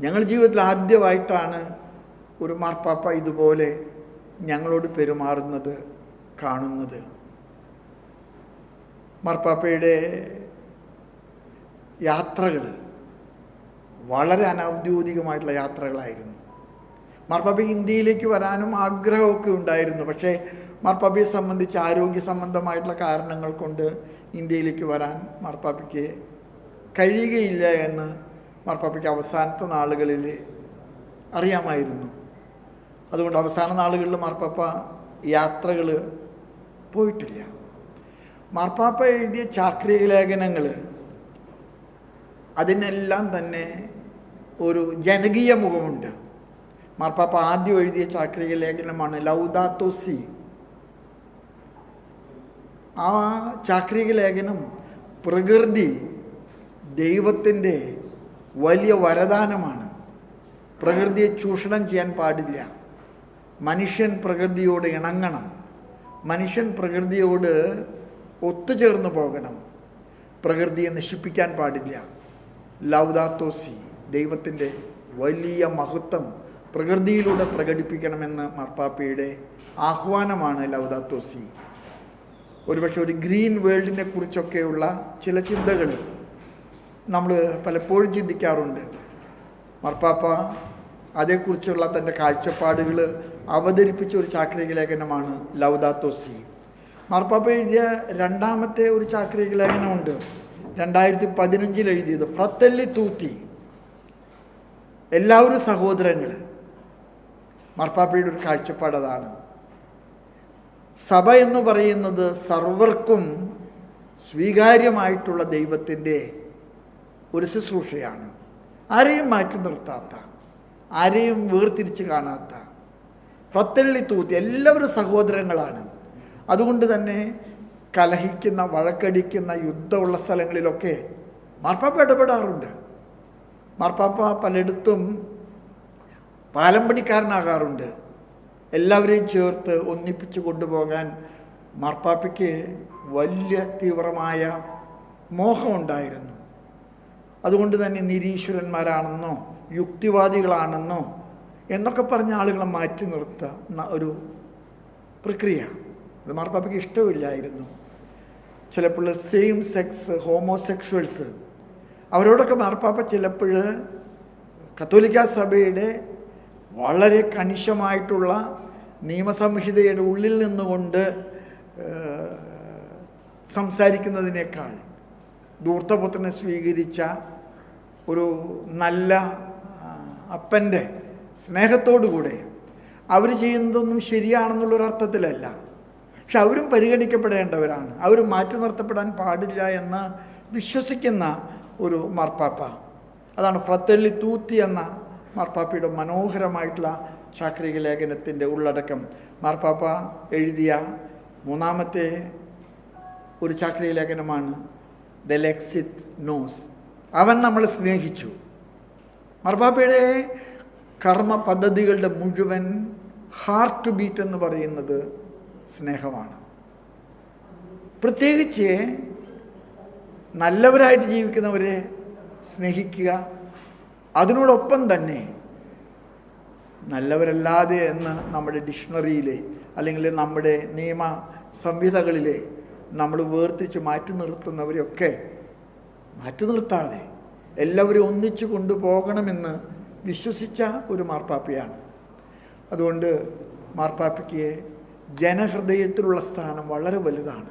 ഞങ്ങൾ ജീവിതത്തിൽ ആദ്യമായിട്ടാണ് ഒരു മാർപ്പാപ്പ ഇതുപോലെ ഞങ്ങളോട് പെരുമാറുന്നത് കാണുന്നത്. മാർപ്പാപ്പയുടെ യാത്രകൾ വളരെ അനൗദ്യോഗികമായിട്ടുള്ള യാത്രകളായിരുന്നു. മാർപ്പാപ്പ ഇന്ത്യയിലേക്ക് വരാനും ആഗ്രഹമൊക്കെ ഉണ്ടായിരുന്നു. പക്ഷേ മാർപ്പാപ്പയെ സംബന്ധിച്ച് ആരോഗ്യ സംബന്ധമായിട്ടുള്ള കാരണങ്ങൾ കൊണ്ട് ഇന്ത്യയിലേക്ക് വരാൻ മാർപ്പാപ്പയ്ക്ക് കഴിയുകയില്ല എന്ന് മാർപ്പാപ്പയ്ക്ക് അവസാനത്തെ നാളുകളിൽ അറിയാമായിരുന്നു. അതുകൊണ്ട് അവസാന നാളുകളിൽ മാർപ്പാപ്പ യാത്രകൾ പോയിട്ടില്ല. മാർപ്പാപ്പ എഴുതിയ ചാക്രിക ലേഖനങ്ങൾ അതിനെല്ലാം തന്നെ ഒരു ജനകീയ മുഖമുണ്ട്. മാർപ്പാപ്പ ആദ്യം എഴുതിയ ചാക്രിക ലേഖനമാണ് ലൗദാത്തോസി ആ ചാക്രിക ലേഖനം പ്രകൃതി ദൈവത്തിന്റെ വലിയ വരദാനമാണ്. പ്രകൃതിയെ ചൂഷണം ചെയ്യാൻ പാടില്ല. മനുഷ്യൻ പ്രകൃതിയോട് ഇണങ്ങണം. മനുഷ്യൻ പ്രകൃതിയോട് ഒത്തുചേർന്ന് പോകണം. പ്രകൃതിയെ നശിപ്പിക്കാൻ പാടില്ല. ലൗദാത്തോസി ദൈവത്തിന്റെ വലിയ മഹത്വം പ്രകൃതിയിലൂടെ പ്രകടിപ്പിക്കണമെന്ന് മാർപ്പാപ്പയുടെ ആഹ്വാനമാണ് ലൗദാത്തോസി. ഒരുപക്ഷെ ഒരു ഗ്രീൻ വേൾഡിനെ കുറിച്ചൊക്കെയുള്ള ചില ചിന്തകൾ നമ്മൾ പലപ്പോഴും ചിന്തിക്കാറുണ്ട്. മാർപ്പാപ്പ അതേക്കുറിച്ചുള്ള തന്റെ കാഴ്ചപ്പാടുകൾ അവതരിപ്പിച്ച ഒരു ചാക്രിക ലേഖനമാണ് ലൗദാത്തോസി മാർപ്പാപ്പ എഴുതിയ രണ്ടാമത്തെ ഒരു ചാക്രിക ലേഖനമുണ്ട്. രണ്ടായിരത്തി പതിനഞ്ചിൽ എഴുതിയത് ഫ്രത്തല്ലി തൂത്തി. എല്ലാവരും സഹോദരങ്ങൾ. മാർപ്പാപ്പയുടെ ഒരു കാഴ്ചപ്പാട് അതാണ്. സഭ എന്ന് പറയുന്നത് സർവർക്കും സ്വീകാര്യമായിട്ടുള്ള ദൈവത്തിന്റെ ഒരു ശുശ്രൂഷയാണ്. ആരെയും മാറ്റി നിർത്താത്ത ആരെയും വേർതിരിച്ച് കാണാത്ത പ്രത്തള്ളി തൂത്തി എല്ലാവരും സഹോദരങ്ങളാണ്. അതുകൊണ്ട് തന്നെ കലഹിക്കുന്ന വഴക്കടിക്കുന്ന യുദ്ധമുള്ള സ്ഥലങ്ങളിലൊക്കെ മാർപ്പാപ്പ ഇടപെടാറുണ്ട്. മാർപ്പാപ്പ പലയിടത്തും പാലംപണിക്കാരനാകാറുണ്ട് എല്ലാവരെയും ചേർത്ത് ഒന്നിപ്പിച്ച് കൊണ്ടുപോകാൻ മാർപ്പാപ്പയ്ക്ക് വലിയ തീവ്രമായ മോഹമുണ്ടായിരുന്നു. അതുകൊണ്ട് തന്നെ നിരീശ്വരന്മാരാണെന്നോ യുക്തിവാദികളാണെന്നോ എന്നൊക്കെ പറഞ്ഞ ആളുകളെ മാറ്റി നിർത്തുന്ന ഒരു പ്രക്രിയ. അത് മാർപ്പാപ്പയ്ക്ക് ഇഷ്ടമില്ലായിരുന്നു. ചിലപ്പോൾ സെയിം സെക്സ് ഹോമോസെക്ഷൽസ് അവരോടൊക്കെ മാർപ്പാപ്പ ചിലപ്പോൾ കത്തോലിക്ക സഭയുടെ വളരെ കണിശമായിട്ടുള്ള നിയമസംഹിതയുടെ ഉള്ളിൽ നിന്നുകൊണ്ട് സംസാരിക്കുന്നതിനേക്കാൾ ധൂർത്തപുത്രനെ സ്വീകരിച്ച ഒരു നല്ല അപ്പന്റെ സ്നേഹത്തോടുകൂടെ അവർ ചെയ്യുന്നതൊന്നും ശരിയാണെന്നുള്ളൊരു അർത്ഥത്തിലല്ല. പക്ഷെ അവരും പരിഗണിക്കപ്പെടേണ്ടവരാണ്. അവർ മാറ്റി നിർത്തപ്പെടാൻ പാടില്ല എന്ന് വിശ്വസിക്കുന്ന ഒരു മാർപ്പാപ്പ. അതാണ് ഫ്രത്തല്ലി തൂത്തി എന്ന മാർപ്പാപ്പയുടെ മനോഹരമായിട്ടുള്ള ചാക്രിക ലേഖനത്തിന്റെ ഉള്ളടക്കം. മാർപ്പാപ്പ എഴുതിയ മൂന്നാമത്തെ ഒരു ചാക്രിക ലേഖനമാണ് ദ ലെക്സിത് നോസ്. അവൻ നമ്മളെ സ്നേഹിച്ചു. മർബാപ്പയുടെ കർമ്മ പദ്ധതികളുടെ മുഴുവൻ ഹാർട്ട് ടു ബീറ്റ് എന്ന് പറയുന്നത് സ്നേഹമാണ്. പ്രത്യേകിച്ച് നല്ലവരായിട്ട് ജീവിക്കുന്നവരെ സ്നേഹിക്കുക അതിനോടൊപ്പം തന്നെ നല്ലവരല്ലാതെ എന്ന് നമ്മുടെ ഡിക്ഷണറിയിലെ അല്ലെങ്കിൽ നമ്മുടെ നിയമ സംഹിതകളിലെ നമ്മൾ വേർതിരിച്ച് മാറ്റി നിർത്തുന്നവരെയൊക്കെ മാറ്റി നിർത്താതെ എല്ലാവരും ഒന്നിച്ചു കൊണ്ടുപോകണമെന്ന് വിശ്വസിച്ച ഒരു മാർപ്പാപ്പയാണ്. അതുകൊണ്ട് മാർപ്പാപ്പയ്ക്ക് ജനഹൃദയത്തിലുള്ള സ്ഥാനം വളരെ വലുതാണ്.